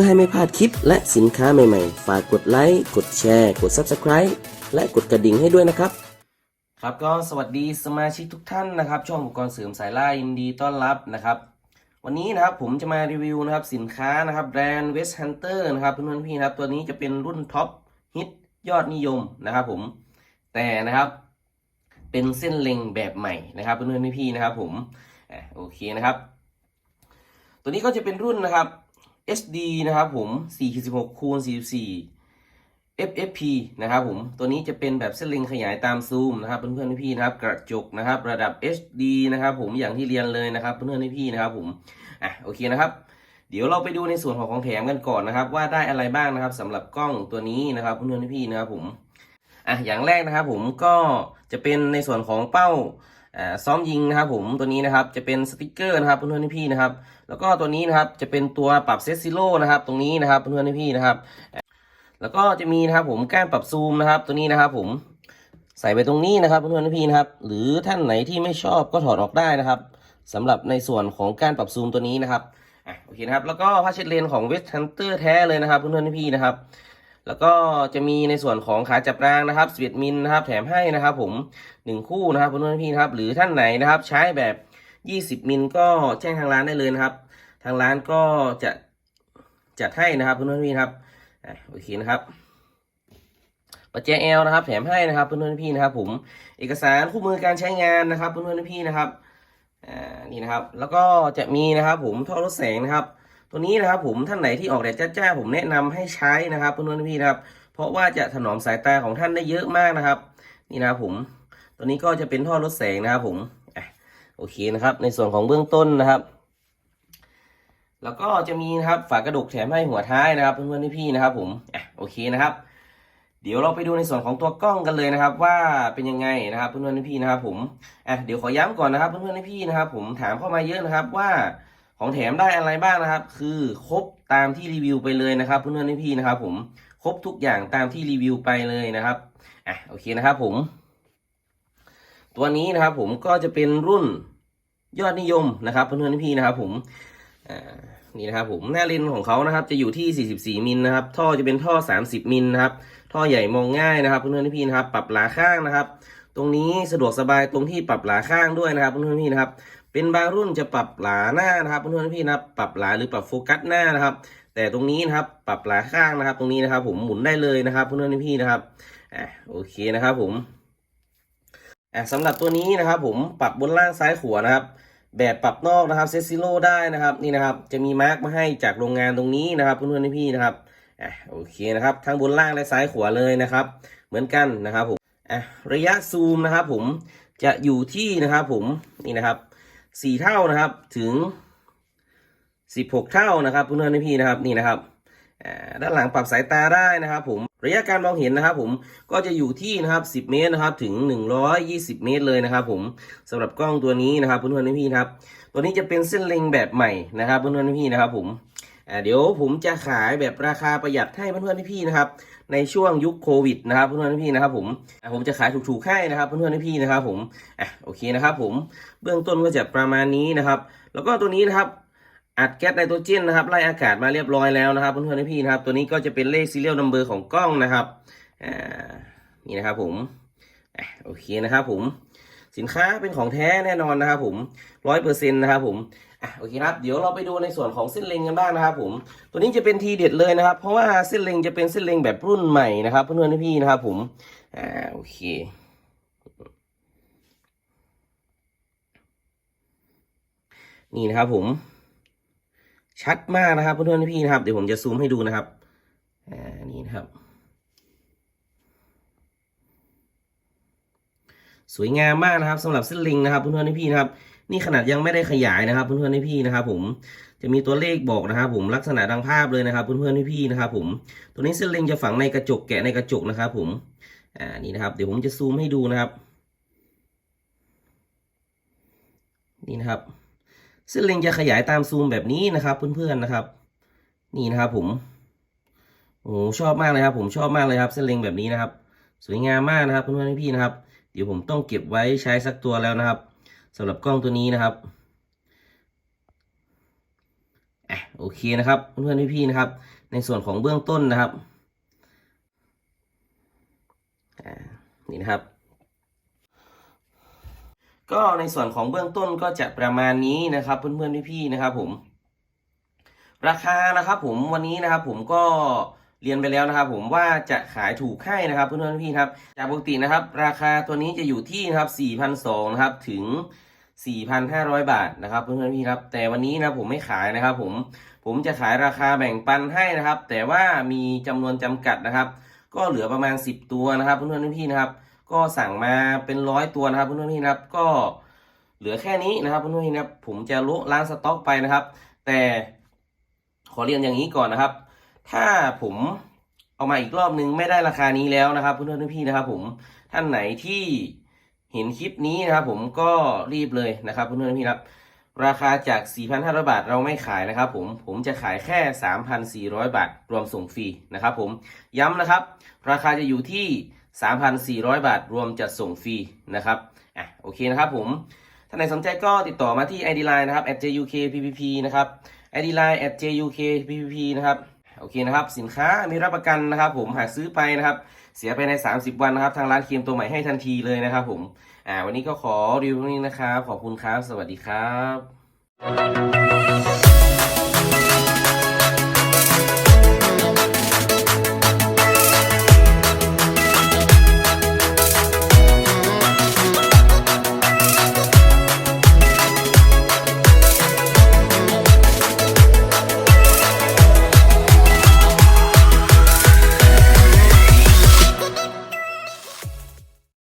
พื่อให้ไม่พลาดคลิปและสินค้าใหม่ๆ ฝากกดไลค์ กดแชร์ กด Subscribe และกดกระดิ่งให้ด้วยนะครับ ครับก็สวัสดีสมาชิกทุกท่านนะครับ ช่องอุปกรณ์เสริมสายล่ายินดีต้อนรับนะครับ วันนี้นะครับผมจะมารีวิวนะครับสินค้านะครับแบรนด์ West Hunter นะครับเพื่อนๆพี่นะครับตัวนี้จะเป็นรุ่นท็อปฮิตยอดนิยมนะครับผมแต่นะครับ เป็นเส้นเล็งแบบใหม่นะครับเพื่อนๆพี่ๆนะครับผมโอเคนะครับ ตัวนี้ก็จะเป็นรุ่นนะครับ HD นะครับผม416คูณ44 FFP นะครับผม ตัวนี้จะเป็นแบบเส้นเล็งขยายตามซูมนะครับเพื่อนๆพี่ๆนะครับ กระจกนะครับ ระดับ HD นะครับผมอย่างที่เรียนเลยนะครับเพื่อนๆพี่ๆนะครับผมอะโอเคนะครับเดี๋ยวเราไปดูในส่วนของของแถมกันก่อนนะครับ ว่าได้อะไรบ้างนะครับสำหรับกล้องตัวนี้นะครับเพื่อนๆพี่ๆนะครับผมอะอย่างแรกนะครับผมก็จะเป็นในส่วนของเป้า ซ้อมยิงนะครับผมตัวนี้นะครับจะเป็นสติกเกอร์นะครับเพื่อนๆพี่นะครับ แล้วก็ตัวนี้นะครับจะเป็นตัวปรับเซตซิโร่นะครับตรงนี้นะครับเพื่อนๆพี่นะครับ แล้วก็จะมีนะครับผมก้านปรับซูมนะครับตัวนี้นะครับผมใส่ไปตรงนี้นะครับเพื่อนๆพี่นะครับ หรือท่านไหนที่ไม่ชอบก็ถอดออกได้นะครับสำหรับในส่วนของกานปรับซูมตัวนี้นะครับอะโอเคนะครับแล้วก็ผ้าเช็ดเลนของเวสทันเตอร์แท้เลยนะครับเพื่อนๆพี่นะครับ แล้วก็จะมีในส่วนของขาจับรางนะครับ11มิลนะครับแถมให้นะครับผมหนึ่งคู่นะครับเพื่อนๆพี่ๆนะครับ หรือท่านไหนนะครับใช้แบบ 20 มิลก็แจ้งทางร้านได้เลยนะครับ ทางร้านก็จะจัดให้นะครับเพื่อนๆพี่ครับโอเคนะครับปัจเจเอลนะครับ แถมให้นะครับเพื่อนๆพี่นะครับ ผม เอกสารคู่มือการใช้งานนะครับเพื่อนๆพี่นะครับอ่านี่นะครับ แล้วก็จะมีนะครับ ผมท่อรถแสงนะครับ ตัวนี้นะครับผมท่านไหนที่ออกแดดจ้าๆผมแนะนำให้ใช้นะครับเพื่อนๆพี่นะครับ เพราะว่าจะถนอมสายตาของท่านได้เยอะมากนะครับ นี่นะครับผม ตัวนี้ก็จะเป็นท่อรถแสงนะครับผมโอเคนะครับ ในส่วนของเบื้องต้นนะครับ แล้วก็จะมีนะครับฝากระดกแถมให้หัวท้ายนะครับเพื่อนๆพี่ๆนะครับ ผมโอเคนะครับ เดี๋ยวเราไปดูในส่วนของตัวกล้องกันเลยนะครับ ว่าเป็นยังไงนะครับเพื่อนๆพี่ๆนะครับ ผมอะเดี๋ยวขอย้ำก่อนนะครับเพื่อนๆพี่ๆนะครับ ผมถามเข้ามาเยอะนะครับว่า ของแถมได้อะไรบ้างนะครับ คือครบตามที่รีวิวไปเลยนะครับเพื่อนๆพี่ๆนะครับ ผมครบทุกอย่างตามที่รีวิวไปเลยนะครับอะโอเคนะครับ ผม ตัวนี้นะครับ ผมก็จะเป็นรุ่นยอดนิยมนะครับเพื่อนๆพี่ๆนะครับ ผมอ่านี่นะครับผมหน้าเลนของเขานะครับ จะอยู่ที่ 44 มิลนะครับ ท่อจะเป็นท่อ 30 มิลนะครับ ท่อใหญ่มองง่ายนะครับเพื่อนๆพี่ๆนะครับ ปรับหลาข้างนะครับ ตรงนี้สะดวกสบายตรงที่ปรับหลาข้างด้วยนะครับเพื่อนๆพี่นะครับ เป็นบางรุ่นจะปรับหลาหน้านะครับเพื่อนๆพี่นะปรับหลาหรือปรับโฟกัสหน้านะครับ แต่ตรงนี้นะครับปรับหลาข้างนะครับ ตรงนี้นะครับ ผมหมุนได้เลยนะครับเพื่อนๆพี่นะครับอะโอเคนะครับ ผมอะสำหรับตัวนี้นะครับ ผมปรับบนล่างซ้ายขวานะครับ แบบปรับนอกนะครับเซซิโลได้นะครับนี่นะครับ จะมีมาร์กมาให้จากโรงงานตรงนี้นะครับ เพื่อนๆพี่นะครับอะโอเคนะครับทั้งบนล่างและซ้ายขวาเลยนะครับ เหมือนกันนะครับผมอะระยะซูมนะครับ ผมจะอยู่ที่นะครับ ผมนี่นะครับ สี่เท่านะครับถึงสิบหกเท่านะครับเพื่อนๆพี่นะครับนี่นะครับด้านหลังปรับสายตาได้นะครับ ผมระยะการมองเห็นนะครับ ผมก็จะอยู่ที่นะครับสิบเมตรนะครับ ถึงหนึ่งร้อยยี่สิบเมตรเลยนะครับ ผมสำหรับกล้องตัวนี้นะครับเพื่อนๆพี่นะครับ ตัวนี้จะเป็นเส้นเล็งแบบใหม่นะครับเพื่อนๆพี่นะครับ ผมเดี๋ยวผมจะขายแบบราคาประหยัดให้เพื่อนๆพี่นะครับ ในช่วงยุคโควิดนะครับเพื่อนๆพี่นะครับผมผมจะขายถูกๆให้นะครับเพื่อนๆพี่นะครับผมอะโอเคนะครับผมเบื้องต้นก็จะประมาณนี้นะครับ แล้วก็ตัวนี้นะครับอัดแก๊สไนโตรเจนนะครับไล่อากาศมาเรียบร้อยแล้วนะครับเพื่อนๆพี่นะครับตัวนี้ก็จะเป็นเลขซีเรียลนัมเบอร์ของกล้องนะครับอ่านี่นะครับผมอะโอเคนะครับผมสินค้าเป็นของแท้แน่นอนนะครับผมร้อยเปอร์เซ็นต์นะครับผม โอเคครับ เดี๋ยวเราไปดูในส่วนของเส้นเล็งกันบ้างนะครับผม ตัวนี้จะเป็นทีเด็ดเลยนะครับ เพราะว่าเส้นเล็งจะเป็นเส้นเล็งแบบรุ่นใหม่นะครับเพื่อนๆพี่นะครับผมอ่าโอเคนี่นะครับผม ชัดมากนะครับเพื่อนๆพี่นะครับ เดี๋ยวผมจะซูมให้ดูนะครับอ่านี่นะครับ สวยงามมากนะครับสำหรับเส้นลิงนะครับเพื่อนๆพี่นะครับ นี่ขนาดยังไม่ได้ขยายนะครับ เพื่อนๆพี่นะครับ ผมจะมีตัวเลขบอกนะครับ ผมลักษณะดังภาพเลยนะครับ เพื่อนๆพี่นะครับ ผม ตัวนี้เส้นเลิงจะฝังในกระจกแกะในกระจกนะครับ ผมอ่านี่นะครับ เดี๋ยวผมจะซูมให้ดูนะครับ นี่นะครับเส้นเลิงจะขยายตามซูมแบบนี้นะครับ เพื่อนๆนะครับ นี่นะครับผมโอ้ชอบมากเลยครับ ผมชอบมากเลยครับ เส้นเลิงแบบนี้นะครับ สวยงามมากนะครับ เพื่อนๆพี่ๆนะครับ เดี๋ยวผมต้องเก็บไว้ใช้สักตัวแล้วนะครับ สำหรับกล้องตัวนี้นะครับอะโอเคนะครับเพื่อนๆพี่ๆนะครับ ในส่วนของเบื้องต้นนะครับนี่นะครับ ก็ในส่วนของเบื้องต้นก็จะประมาณนี้นะครับ เพื่อนๆพี่ๆนะครับ ผม ราคานะครับ ผมวันนี้นะครับ ผมก็ เรียนไปแล้วนะครับ ผมว่าจะขายถูกให้นะครับเพื่อนๆพี่ครับจากปกตินะครับ ราคาตัวนี้จะอยู่ที่นะครับ4,200นะครับถึง 4,500 บาทนะครับเพื่อนๆพี่ครับ แต่วันนี้นะผมไม่ขายนะครับ ผมผมจะขายราคาแบ่งปันให้นะครับ แต่ว่ามีจำนวนจำกัดนะครับ ก็เหลือประมาณ 10 ตัวนะครับเพื่อนๆพี่นะครับ ก็สั่งมาเป็นร้อยตัวนะครับเพื่อนๆพี่นะครับก็เหลือแค่นี้นะครับเพื่อนๆพี่นะครับผมจะลดล้างสต็อกไปนะครับ แต่ขอเรียนอย่างนี้ก่อนนะครับ ถ้าผมเอามาอีกรอบนึงไม่ได้ราคานี้แล้วนะครับเพื่อนๆพี่ๆนะครับ ผมท่านไหนที่เห็นคลิปนี้นะครับ ผมก็รีบเลยนะครับเพื่อนๆพี่ครับ ราคาจาก 4,500 บาทเราไม่ขายนะครับ ผมผมจะขายแค่ 3,400 บาท รวมส่งฟรีนะครับ ผมย้ำนะครับ ราคาจะอยู่ที่ 3,400 บาท รวมจัดส่งฟรีนะครับอะโอเคนะครับผมท่านไหนสนใจก็ติดต่อมาที่ ID Line นะครับ @jukppp นะครับ ID Line @jukppp นะครับ โอเคนะครับสินค้ามีรับประกันนะครับผมหากซื้อไปนะครับ เสียไปใน 30 วันนะครับ ทางร้านเคลมตัวใหม่ให้ทันทีเลยนะครับผมอ่าวันนี้ก็ขอรีวิวนี้นะครับขอบคุณครับ สวัสดีครับ